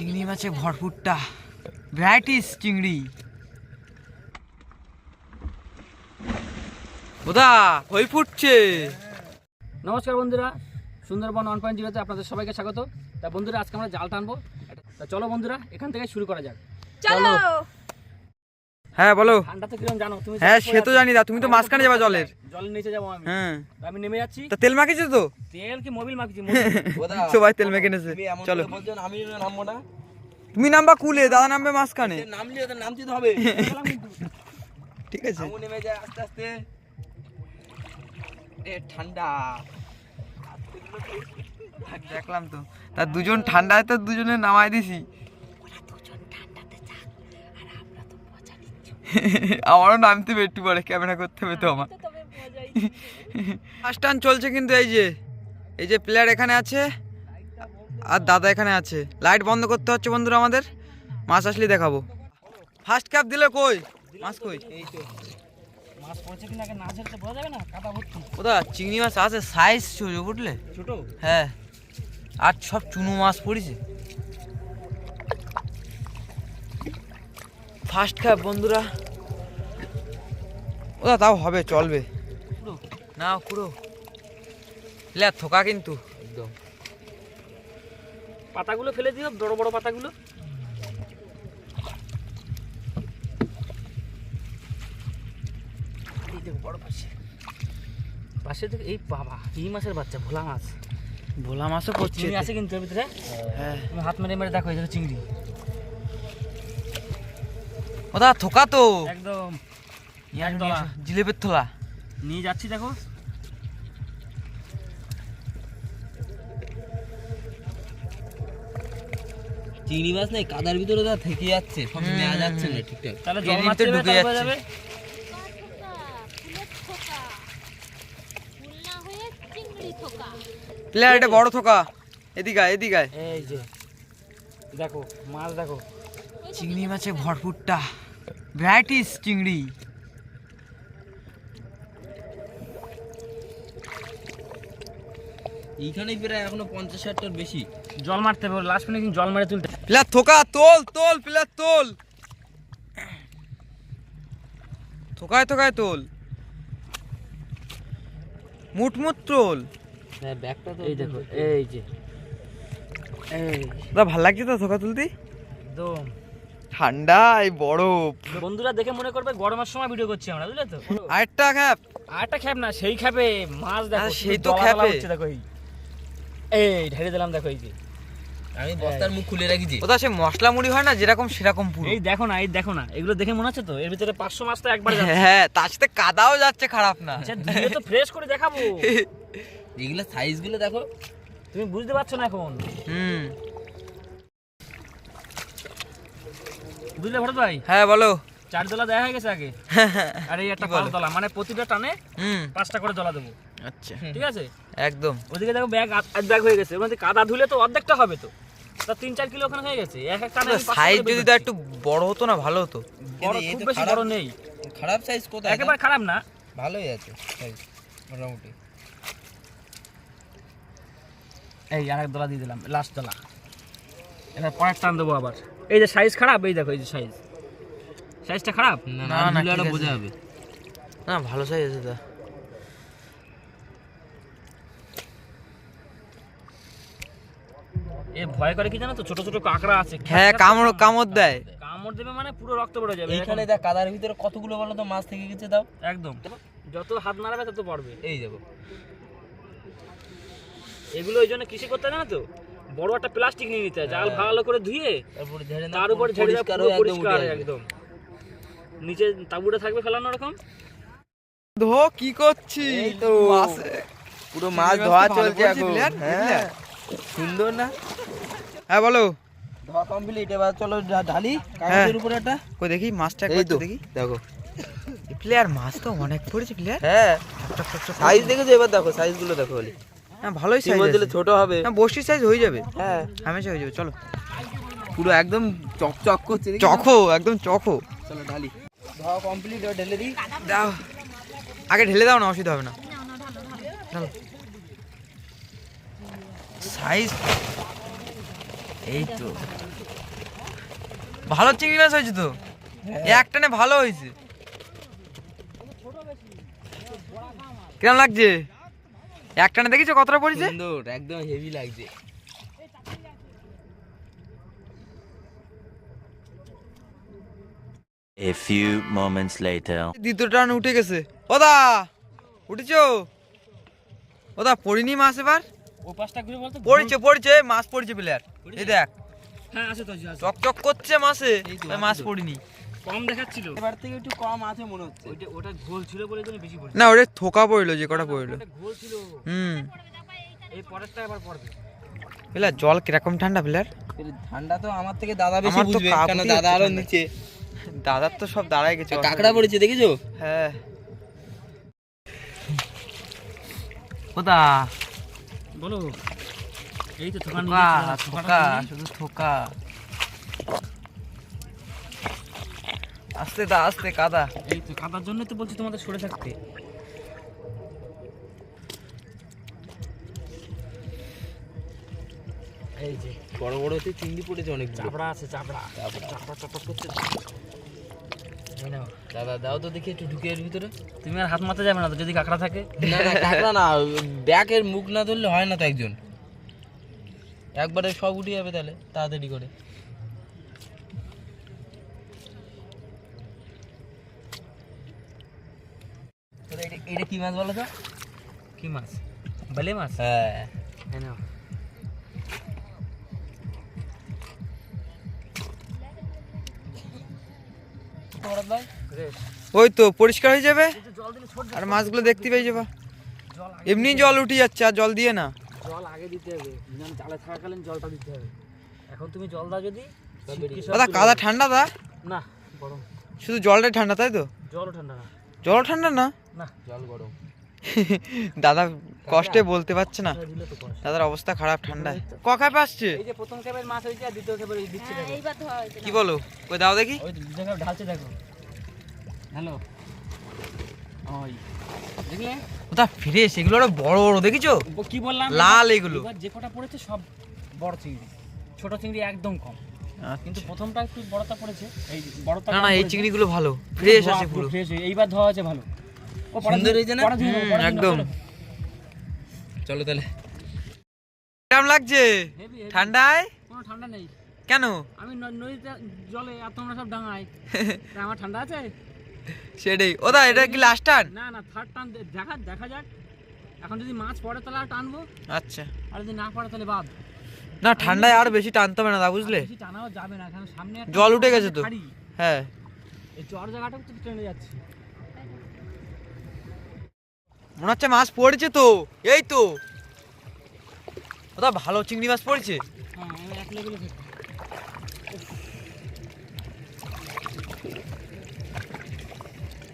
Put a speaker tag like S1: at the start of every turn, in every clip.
S1: চিংড়ি মাছে ভরপুরটা। ভ্যারাইটিস চিংড়ি। বোধা হই ফুটছে।
S2: নমস্কার বন্ধুরা সুন্দরবন ওয়ান পয়েন্ট জিরোতে আপনাদের সবাইকে স্বাগত। তা বন্ধুরা আজকে আমরা জাল টানবো। তা চলো বন্ধুরা এখান থেকে শুরু করা যাক।
S3: চলো।
S1: হ্যাঁ বলো।
S2: ঠান্ডা তো কিরম জানো? তুমি
S1: হ্যাঁ সে তো জানি দা তুমি তো মাঝখানে যাবা জলের।
S2: জলের নিচে যাব আমি।
S1: হ্যাঁ।
S2: আমি নেমে যাচ্ছি।
S1: তা তেল মাখিছো তো?
S2: তেল কি মোবিল মাখছি
S1: সবাই তেল মেখে নেছে চলো।
S4: আমি নামবো না
S1: তুমি নামবা কুলে দাদা নামবে মাঝখানে।
S4: নামলি ওদের নামতে তো হবে।
S1: ঠিক আছে।
S4: আমু নেমে যায় আস্তে আস্তে। এ ঠান্ডা।
S1: দেখলাম তো। তা দুজন ঠান্ডায় তো দুজনে নামাই দিছি। আমারও নামতে হবে একটু পরে ক্যামেরা করতে হবে তো আমার। ফার্স্ট টান চলছে কিন্তু এই যে এই যে প্লেয়ার এখানে আছে আর দাদা এখানে আছে। লাইট বন্ধ করতে হচ্ছে বন্ধুরা আমাদের। মাছ আসলে দেখাবো। ফার্স্ট ক্যাপ দিলে কই? মাছ কই?
S2: এই তো মাছ পড়ছে কিনা আগে না ঝেড়ে বোঝা যাবে না? কাদা ভর্তি।
S1: কোথা চিংড়ি মাছ আছে সাইজ ছোট বুঝলে
S2: ছোট?
S1: হ্যাঁ। আর সব চুনো মাছ পড়েছে। ফার্স্ট ক্যাপ বন্ধুরা। ওদা তাও হবে চলবে।
S2: পুরো।
S1: না পুরো। লে থোকা কিন্তু।
S4: একদম।
S2: পাতাগুলো ফেলে দিও বড় বড় পাতাগুলো। বড় পাশে। পাশে দেখো এই বাবা এই মাছের বাচ্চা ভোলা মাছ।
S1: ভোলা মাছও পড়ছে
S2: চিংড়ি আছে কিন্তু এর ভিতরে।
S1: হ্যাঁ।
S2: হাত মেরে মেরে দেখো এই চিংড়ি।
S1: ওদা থোকা তো।
S2: একদম।
S1: জিলেপের থোলা।
S2: নিয়ে যাচ্ছি দেখো।
S4: চিংড়ি মাছ নাই কাদার ভিতরে যা থেকে যাচ্ছে সব নেওয়া যাচ্ছে না ঠিকঠাক।
S2: তাহলে জল মারতে
S1: ঢুকে যাচ্ছে। প্লেয়ার এটা বড় থোকা। এদিকে এদিকে
S2: এই যে দেখো মাছ দেখো।
S1: চিংড়ি মাছে ভরপুরটা। ভ্যারাইটিস চিংড়ি।
S4: এইখানেই প্রায় এখনও পঞ্চাশ ষাটটার বেশি।
S2: জল মারতে হবে লাস্ট ফিনিশিং জল মেরে তুলতে।
S1: প্লেয়ার থোকা তোল তোল প্লেয়ার তোল। থোকায় থোকায় তোল। মুট মুট তোল।
S4: হ্যাঁ ব্যাগটা তো
S2: এই দেখো এই যে। এই
S1: দাদা ভালো লাগছে তো থোকা তুলতে?
S2: একদম।
S1: ঠান্ডা এই বরফ।
S2: বন্ধুরা দেখে মনে করবে গরমের সময় ভিডিও করছি আমরা বুঝলে তো?
S1: আরেকটা খ্যাপ।
S2: আরেকটা খ্যাপ না সেই খ্যাপে মাছ দেখো
S1: সেই তো খ্যাপে।
S2: দেখো এই। এই ঢেলে দিলাম দেখো এই যে।
S4: আমি বস্তার মুখ খুলে রাখিছি।
S1: ওটা সে মশলা মুড়ি হয় না যেরকম সেরকম পুরো।
S2: এই দেখো না এই দেখো না এগুলো দেখে মনে হচ্ছে তো? এর ভিতরে পাঁচশো মাছ তো একবার যাচ্ছে।
S1: হ্যাঁ তার সাথে কাদাও যাচ্ছে খারাপ না।
S2: আচ্ছা ধুয়ে তো ফ্রেশ করে দেখাবো।
S4: এগুলো সাইজগুলো দেখো।
S2: তুমি বুঝতে পারছ না এখন?
S1: হুম।
S2: বুঝলে ভরত ভাই
S1: হ্যাঁ বলো।
S2: চার দলা দেওয়া হয়ে গেছে আগে। আর এই একটা পাঁচ দলা মানে প্রতিটা টানে পাঁচটা করে দলা দেবো।
S1: আচ্ছা।
S2: ঠিক আছে?
S1: একদম।
S2: ওদিকে দেখো ব্যাগ আধ ব্যাগ হয়ে গেছে। মধ্যে কাদা ধুলে তো অর্ধেকটা হবে তো। তা তিন চার কিলো ওখানে হয়ে গেছে। এক এক টানে
S1: সাইজ যদি তো একটু বড় হতো না ভালো হতো।
S2: বড় খুব বেশি বড় নেই।
S4: খারাপ সাইজ কোথায়?
S2: একেবারে খারাপ না।
S4: ভালোই আছে সাইজ মোটামুটি।
S2: এই আর এক দলা দিয়ে দিলাম লাস্ট দলা। এবার পরের টান দেবো আবার। এই যে সাইজ খারাপ এই দেখো এই যে সাইজ সাইজটা খারাপ?
S4: না
S1: না,
S4: না
S1: আছে।
S4: বোঝা যাবে।
S1: না ভালো সাইজ আছে তা।
S2: এ ভয় করে কি জানো তো? ছোট ছোট কাঁকড়া আছে।
S1: হ্যাঁ কামড় কামড় দেয়।
S2: কামড় দেবে মানে পুরো রক্ত বেরো যাবে।
S4: এইখানে
S2: এরকম।
S4: দেখ কাদার ভিতরে কতগুলো বলো তো মাছ থেকে গেছে দাও
S2: একদম। যত হাত নাড়াবে তত পড়বে।
S4: এই যাব
S2: এগুলো ওই জন্য কৃষি করতে না তো? বড় একটা প্লাস্টিক নিয়ে নিতে হয়। জাল ভালো করে ধুয়ে
S4: তারপরে ঝেড়ে
S2: তার উপর ঝেড়ে পুরো পরিষ্কার একদম। নিচে তাবুটা থাকবে ফেলানো রকম
S1: ধো কি করছি
S4: এই তো।
S1: মাছে-
S4: পুরো মাছ ধোয়া চলছে এখন।
S1: প্লেয়ার,
S4: হ্যাঁ সুন্দর না?
S1: হ্যাঁ বলো।
S4: ধোয়া কমপ্লিট এবার চলো ঢালি
S1: হ্যাঁ।
S4: কাগজের উপরে একটা।
S1: কই দেখি মাছটা একবার দেখি।
S4: দেখো।
S1: প্লেয়ার মাছ তো অনেক পড়েছে প্লেয়ার
S4: হ্যাঁ। সাইজ দেখেছ? এবার দেখো সাইজগুলো দেখো বলি।
S1: হ্যাঁ ভালোই সাইজ
S4: দিলে ছোট হবে।
S1: হ্যাঁ বসির সাইজ হয়ে যাবে।
S4: হ্যাঁ।
S1: হামেশা হয়ে যাবে চলো।
S4: পুরো একদম চকচক করছে
S1: চখো একদম চখো।
S4: চলো ঢালি। ধোয়া কমপ্লিট ঢেলে দিই।
S1: দাও। আগে ঢেলে দাও না অসুবিধা হবে না। সাইজ এই তো। ভালো চিংড়ি মাছ হয়েছে তো? এক টানে ভালো হয়েছে? কিরম লাগছে? এক টানে দেখেছ কতটা পড়েছে?
S4: সুন্দর একদম হেভি লাগছে।
S5: A few moments later.
S1: দ্বিতীয় টান উঠে গেছে। ওদা উঠেছো? ওদা পড়িনি মাছ এবার?
S2: ও পাঁচটা ঘুরে বলতো
S1: পড়েছে পড়েছে মাছ পড়েছে প্লেয়ার এই দেখ।
S2: হ্যাঁ আছে তো।
S1: চকচক করছে মাছে মাছ। পড়িনি।
S2: কম দেখাচ্ছিল?
S4: এবার থেকে একটু কম আছে মনে হচ্ছে।
S2: ওইটা ওটা ঘোল ছিল বলে জন্য বেশি পড়ছে।
S1: না ওটা থোকা পড়ল যে কটা পড়ল।
S2: ওটা ঘোল ছিল।
S1: হুম।
S2: এই পরেরটা এবার পড়বে।
S1: প্লেয়ার জল কীরকম ঠান্ডা
S4: এর ঠান্ডা তো আমার থেকে দাদা বেশি বুঝবে
S1: হচ্ছে
S4: দাদা
S1: আরও
S4: নিচে।
S1: দাদার তো সব দাঁড়ায় গেছে।
S4: কাকড়া পড়েছে দেখেছ?
S1: হ্যাঁ। ওদা
S2: বলো। এই তো
S1: থোকা থোকা শুধু থোকা। আস্তে দা আস্তে কাদা।
S2: এই তো কাদার জন্য তো বলছি তোমাদের সরে থাকতে। এই যে
S4: বড় বড় হতে চিংড়ি পড়েছে অনেক
S2: চাপড়া আছে চাপড়া চাপড়া চাপড়া করছে।
S4: দাদা দাও তো দেখি একটু ঢুকে এর ভিতরে।
S2: তুমি আর হাত মারতে যাবে না তো যদি কাঁকড়া থাকে।
S4: না না কাকড়া না ব্যাকের মুখ না ধরলে হয় না তো একজন। একবারে সব উঠে যাবে তাহলে তাড়াতাড়ি করে। এটা- কি মাছ বলো তো?
S2: কি মাছ? বেলে মাছ?
S4: হ্যাঁ। ভাই
S1: ওই তো পরিষ্কার হয়ে যাবে?
S2: জল
S1: আর মাছগুলো দেখতে পেয়ে যাবা। এমনি জল উঠে যাচ্ছে আর জল দিয়ে না।
S2: জল আগে দিতে হবে। জালে থাকাকালীন জলটা দিতে হবে। এখন তুমি জল দাও যদি
S1: দাদা কাদা ঠান্ডা দা?
S2: না গরম।
S1: শুধু জলটাই ঠান্ডা তাই তো?
S2: জলও ঠান্ডা না।
S1: জল ঠান্ডা না?
S2: না।
S4: জল গরম।
S1: দাদা কষ্টে বলতে পারছে না। দাদার অবস্থা খারাপ ঠান্ডায়। কখায় পাচ্ছে
S2: এই যে প্রথম ক্যাবের মাছ হয়েছে আর দ্বিতীয় ক্যাবের দিচ্ছে
S3: এইবার ধোয়া হয়েছে
S1: কি বলো? ওই দাও দেখি।
S2: ওই তো দ্বিতীয় ঢালছে দেখো। হ্যালো। ওই দেখলে?
S1: ওটা ফ্রেশ এগুলো আরও বড় বড় দেখিছো?
S2: কি বললাম?
S1: লাল এগুলো।
S2: যে কটা পড়েছে সব বড় চিংড়ি। ছোট চিংড়ি একদম কম। কিন্তু প্রথমটা একটু বড়টা পড়েছে। এই বড়টা
S1: না না এই চিংড়িগুলো ভালো। ফ্রেশ আছে পুরো
S2: ফ্রেশ এইবার ধোয়া আছে ভালো।
S4: সুন্দর হয়েছে না?
S1: একদম।
S2: চলো।
S4: তাহলে।
S1: কেমন লাগছে। ঠান্ডায়?
S2: কোনো ঠান্ডা নেই।
S1: কেন?
S2: আমি নদীতে জলে আর তোমরা সব ডাঙায়। আমার ঠান্ডা আছে?
S1: সেটাই। ওদা এটা কি লাস্ট টান
S2: না না থার্ড টান দেখা দেখা যাক। এখন যদি মাছ পড়ে তাহলে আর টানবো।
S1: আচ্ছা।
S2: আর যদি না পড়ে তাহলে বাদ।
S1: না ঠান্ডায় আর বেশি টানতে হবে না দা বুঝলে?
S2: বেশি টানাও যাবে না কারণ সামনে
S1: জল উঠে গেছে তো। হ্যাঁ।
S2: এই চর জায়গাটাও তো ট্রেনে যাচ্ছে।
S1: মনে হচ্ছে মাছ পড়েছে তো। এই তো। ওদা ভালো চিংড়ি মাছ পড়েছে?
S2: হ্যাঁ থাকি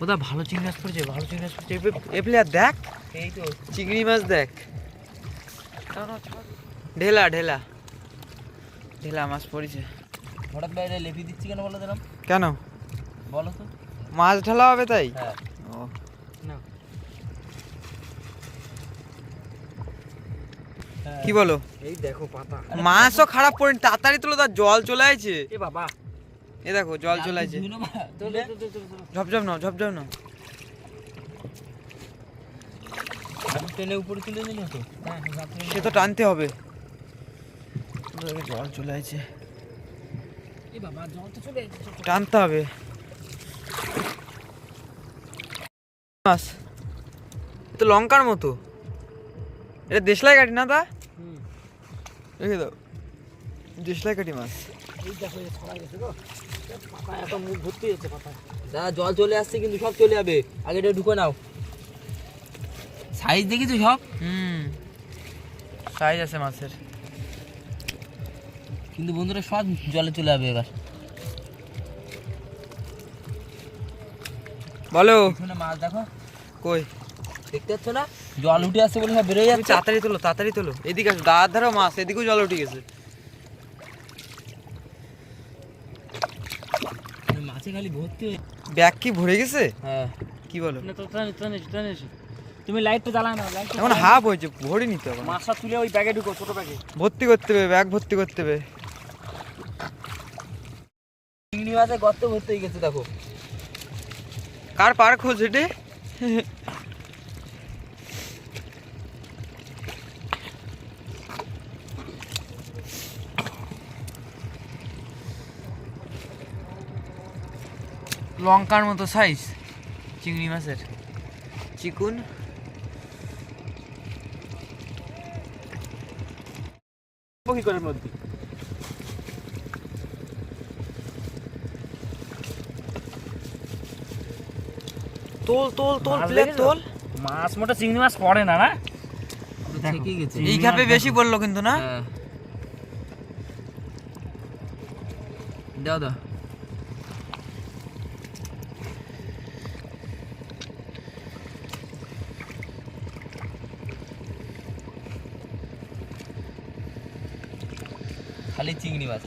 S1: ওদা ভালো চিংড়ি মাছ পড়েছে ভালো চিংড়ি মাছ পড়েছে। এ প্লেয়ার দেখ।
S4: এই তো।
S1: চিংড়ি মাছ দেখ। ঢেলা ঢেলা। ঢেলা মাছ পড়েছে।
S4: হঠাৎ বাইরে লেপি দিচ্ছি কেন বলো দিলাম
S1: কেন?
S4: বলো তো।
S1: মাছ ঢালা হবে তাই?
S4: হ্যাঁ
S1: ও
S2: না
S1: কি বলো?
S2: এই দেখো পাতা।
S1: মাছও খারাপ পড়েনি তাড়াতাড়ি তুলো তার জল চলে আছে
S2: এ বাবা।
S1: এ দেখো জল চলে আছে। ঝপঝপ নাও ঝপঝপ নাও।
S4: টেনে উপরে তুলে দিল তো?
S2: হ্যাঁ
S1: সে তো টানতে হবে। জল চলে আছে টানতে হবে। মাছ। তো লঙ্কার মতো। এটা দেশলাই কাটি না দা
S2: হুম
S1: রেখে দাও। দেশলাই কাটি মাছ।
S2: দেখো
S4: দাদা জল চলে আসছে কিন্তু সব চলে যাবে। আগে এটা ঢুকে নাও। সাইজ দেখি তো সব?
S1: হুম। সাইজ আছে মাছের।
S4: কিন্তু বন্ধুরা সব জলে চলে যাবে এবার।
S1: বলো।
S4: মাছ দেখো।
S1: কই?
S4: দেখতে পাচ্ছ না? জল উঠে আসছে বলে সব বেরোয় যাচ্ছে।
S1: তাড়াতাড়ি তোলো তাড়াতাড়ি তোলো। এদিকে আসো দাঁড়ার ধারেও মাছ এদিকেও জল উঠে গেছে।
S4: মাছে খালি ভর্তি হয়ে
S1: ব্যাগ কি ভরে গেছে?
S4: হ্যাঁ।
S1: কি বলো?
S2: না। তুমি লাইটটা জ্বালাও না লাইট
S1: এখন হাফ হয়েছে ভরে নিতে হবে
S2: মাছটা তুলে ওই ব্যাগে ঢুকো ছোট ব্যাগে
S1: ভর্তি করতে হবে ব্যাগ ভর্তি করতে হবে।
S4: মাছের গর্ত ভর্তি হয়ে গেছে দেখো।
S1: কার পার খোঁজ এটে লঙ্কার মতো সাইজ চিংড়ি মাছের। চিকুন।
S2: কি করে মধ্যে
S1: তোল তোল তোল
S2: মাছ
S1: প্লেট তোল।
S2: মাছ মোটা চিংড়ি মাছ পড়ে না না?
S4: ঠিকই
S1: এই খাপে বেশি পড়ল কিন্তু না?
S4: হ্যাঁ। দাও দাও। খালি চিংড়ি মাছ।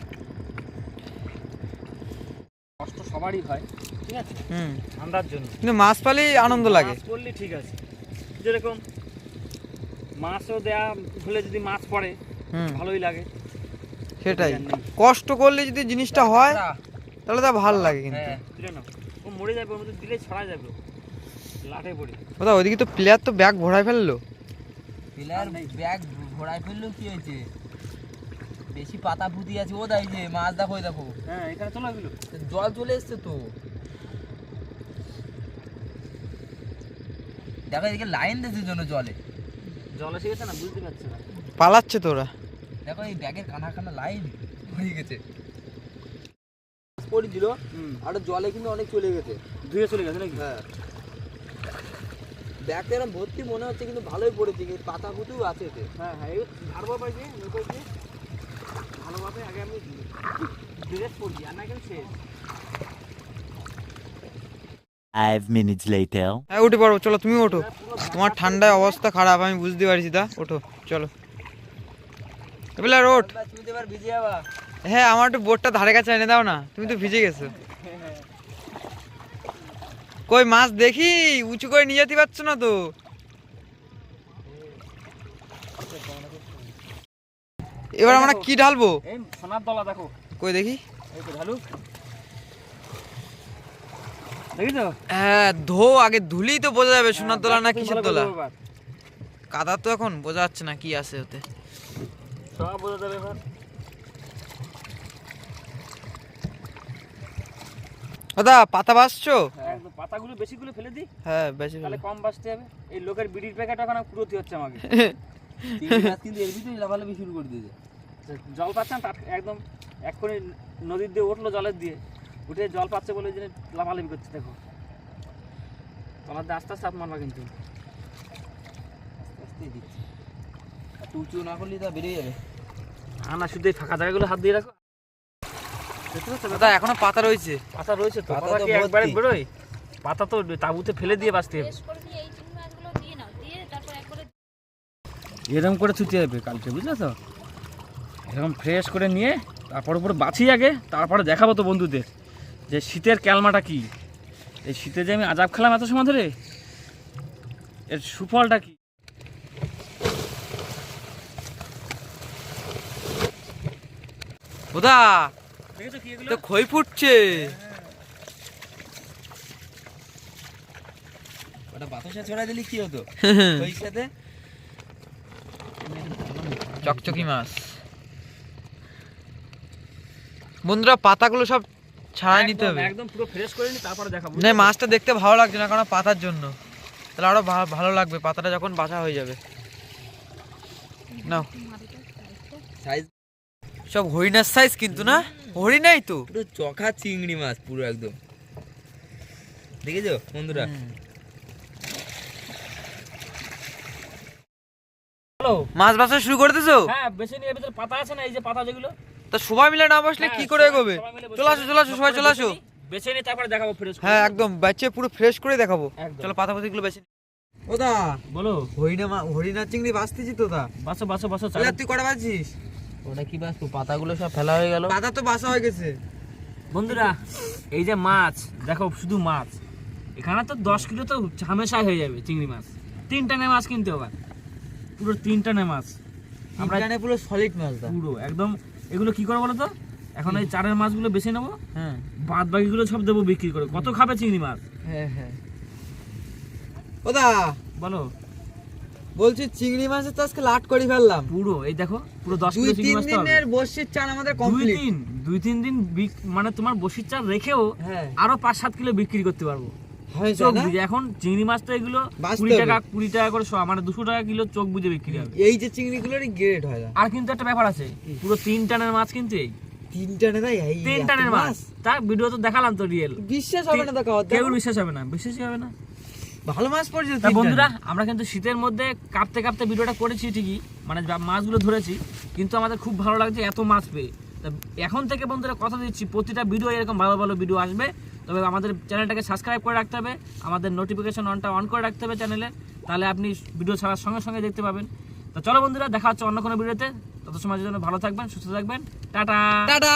S2: কষ্ট সবারই হয় ঠিক আছে?
S1: হুম।
S2: ঠান্ডার জন্য।
S1: কিন্তু মাছ পালেই আনন্দ লাগে।
S2: মাছ পড়লে ঠিক আছে। যেরকম মাছও দেয়া হলে যদি মাছ পড়ে
S1: হুম।
S2: ভালোই লাগে।
S1: সেটাই। কষ্ট করলে যদি জিনিসটা হয় তাহলে তা ভালো লাগে কিন্তু।
S4: হ্যাঁ
S2: তুলে না ও মরে যাবে ওর মধ্যে দিলে ছড়া যাবে। লাটে পড়ে।
S1: ওদা ওইদিকে তো প্লেয়ার তো ব্যাগ ভরায় ফেলল।
S4: প্লেয়ার ব্যাগ ঘোড়ায় ফেলল কি হয়েছে? বেশি পাতা পুঁতি আছে ও দাই যে মাছ দেখো দেখো।
S2: হ্যাঁ এখানে চলে গেলো
S4: জল চলে এসছে তো। দেখো এদিকে লাইন দিয়েছে জন্য জলে।
S2: জল এসে গেছে না? বুঝতে পারছে না।
S1: পালাচ্ছে তোরা
S4: দেখো এই ব্যাগের কানা কানা লাইন হয়ে গেছে।
S2: পড়েছিল হুম।
S4: আর জলে কিন্তু অনেক চলে গেছে।
S2: ধুয়ে চলে গেছে নাকি?
S4: হ্যাঁ। ব্যাগটা এরকম ভর্তি মনে হচ্ছে কিন্তু ভালোই পড়েছে কিন্তু পাতা পুঁতিও আছে এতে।
S2: হ্যাঁ হ্যাঁ ঝাড়বা পাইছে ভালোভাবে আগে আমি ড্রেস আর না কিন্তু শেষ।
S5: Five minutes later.
S1: হ্যাঁ উঠে পড়ো চলো তুমি ওঠো। তোমার ঠান্ডায় অবস্থা খারাপ আমি বুঝতে পারছি দা ওঠো চলো। ওঠ।
S4: তো যাবা।
S1: হ্যাঁ আমার একটু বোটটা ধারে কাছে এনে দাও না তুমি তো ভিজে গেছো। কই মাছ দেখি? উঁচু করে নিয়ে যেতে পারছ না তো? এবার আমরা কি ঢালবো?
S2: সোনার দলা দেখো।
S1: কই দেখি? হ্যাঁ ধো আগে ধুলি তো বোঝা যাবে সোনার দোলা না
S2: তুমি
S1: কিসের দোলা। কাদা তো এখন বোঝা যাচ্ছে না কি আছে ওতে।
S2: সব বোঝা যাবে এবার।
S1: দাদা পাতা বাসছো
S2: হ্যাঁ, পাতাগুলো বেশিগুলো ফেলে দিই।
S1: হ্যাঁ বেশি
S2: তাহলে কম হবে। এই লোকের বিড়ির প্যাকেট এখন পুরোতি হচ্ছে আমাকে।
S4: কিন্তু এর ভিতরে লাফালাফি শুরু করে দিয়েছে।
S2: জল পাচ্ছেন তার একদম এক্ষুনি নদীর দিয়ে উঠল জলের দিয়ে। উঠে জল পাচ্ছে বলে যে লাফালাফি করছে দেখো। তলার দিয়ে আস্তে আস্তে হাত মারবা কিন্তু।
S4: আস্তে আস্তে দিচ্ছে। আর টুচু না করলে তা বেরিয়ে যাবে।
S2: না না শুধু এই ফাঁকা জায়গাগুলো হাত দিয়ে রাখো।
S1: দাদা এখনও পাতা রয়েছে।
S2: পাতা রয়েছে তো।
S4: পাতা
S2: কি একবারে বেরোয়? পাতা তো তাবুতে ফেলে দিয়ে বাঁচতে হবে।
S3: শেষ করে দিয়ে এই চিংড়ি মাছগুলো দিয়ে নাও। দিয়ে তারপর একবারে
S2: এরকম করে ছুটে যাবে কালকে বুঝলে তো? এরকম ফ্রেশ করে নিয়ে তারপর উপরে বাছি আগে তারপরে দেখাবো তো বন্ধুদের যে শীতের ক্যালমাটা কি। এই শীতে যে আমি আজাব খেলাম এত সময় ধরে এর সুফলটা কি?
S1: তো খই ফুটছে।
S4: ওটা বাতাসা ছড়া দিলে কি হতো? ওই সাথে?
S1: চকচকি মাছ। বন্ধুরা পাতাগুলো সব ছাড়াই নিতে হবে।
S2: একদম পুরো ফ্রেশ করে নি তারপরে দেখাবো।
S1: না মাছটা দেখতে ভালো লাগছে না কারণ পাতার জন্য। তাহলে আরও ভালো লাগবে পাতাটা যখন বাছা হয়ে যাবে। নাও।
S4: সাইজ
S1: সব হরিণার সাইজ কিন্তু না? হরিণাই তো।
S4: পুরো চখা চিংড়ি মাছ পুরো একদম। দেখেছ বন্ধুরা?
S1: মাছ বাছা শুরু করে দিছো?
S2: হ্যাঁ বেশি নিয়ে ভিতরে পাতা আছে না এই যে পাতা যেগুলো?
S1: তা সবাই মিলে না বসলে
S2: হ্যাঁ,
S1: কি করে এগোবে? চলে আসো চলে আসো সবাই চলে আসো।
S2: বেছে নিয়ে তারপরে দেখাবো ফ্রেশ
S1: হ্যাঁ একদম পুরো ফ্রেশ করে দেখাবো। চলো পাতা পাতিগুলো বেশি ওদা
S2: বলো।
S1: হরিণা চিংড়ি বাঁচতেছি তো দা।
S2: বাসো বাসো বাসো
S1: তুই কটা
S4: ওটা কি পাতাগুলো সব ফেলা হয়ে গেল।
S1: পাতা তো বাসা হয়ে গেছে।
S2: বন্ধুরা এই যে মাছ দেখো শুধু মাছ। এখানে তো দশ কিলো তো হামেশাই হয়ে যাবে চিংড়ি মাছ। তিন টানে মাছ কিনতে হবে। পুরো তিন টানে মাছ। আমরা
S1: পুরো সলিড মাছ দা।
S2: পুরো একদম এগুলো কি করে বলো তো এখন এই চারের মাছগুলো বেছে নেব
S1: হ্যাঁ।
S2: বাদ বাকিগুলো সব দেবো বিক্রি করে। কত খাবে চিংড়ি মাছ?
S1: হ্যাঁ হ্যাঁ। ও দা
S2: বলো।
S1: বলছি চিংড়ি মাছের তো আজকে লাট করে ফেললাম।
S2: পুরো এই দেখো পুরো দশ
S1: দুই
S2: কিলো চিংড়ি মাছ হবে।
S1: দিনের বর্ষির চান আমাদের
S2: দুই তিন দুই তিন দিন মানে তোমার বসির চাল রেখেও
S1: হ্যাঁ।
S2: আরও পাঁচ সাত কিলো বিক্রি করতে পারব। চোখ বুঝে এখন চিংড়ি মাছ তো এগুলো কুড়ি টাকা কুড়ি টাকা করে মানে দুশো টাকা কিলো চোখ বুঝে বিক্রি হবে।
S1: এই যে গ্রেড হয়
S2: আর কিন্তু একটা ব্যাপার আছে পুরো তিন টানের মাছ কিন্তু এই।
S1: তিনটা না তাই
S2: তিন টানের মাছ। তা ভিডিও তো দেখালাম তো রিয়েল
S1: বিশ্বাস হবে না তো কেউ
S2: বিশ্বাস হবে না বিশ্বাসই হবে না।
S1: ভালো মাছ পড়ছে
S2: বন্ধুরা আমরা কিন্তু শীতের মধ্যে কাঁপতে কাঁপতে ভিডিওটা করেছি ঠিকই মানে মাছগুলো ধরেছি কিন্তু আমাদের খুব ভালো লাগছে এত মাছ পেয়ে। এখন থেকে বন্ধুরা কথা দিচ্ছি, প্রতিটা ভিডিও এরকম ভালো ভালো ভিডিও আসবে। তবে আমাদের চ্যানেলটাকে সাবস্ক্রাইব করে রাখতে হবে, আমাদের নোটিফিকেশন অনটা অন করে রাখতে হবে চ্যানেলে তাহলে আপনি ভিডিও ছাড়ার সঙ্গে সঙ্গে দেখতে পাবেন। তো চলো বন্ধুরা, দেখা হচ্ছে অন্য কোনো ভিডিওতে তত সময় জন্য ভালো থাকবেন, সুস্থ থাকবেন। টাটা!
S1: টাটা!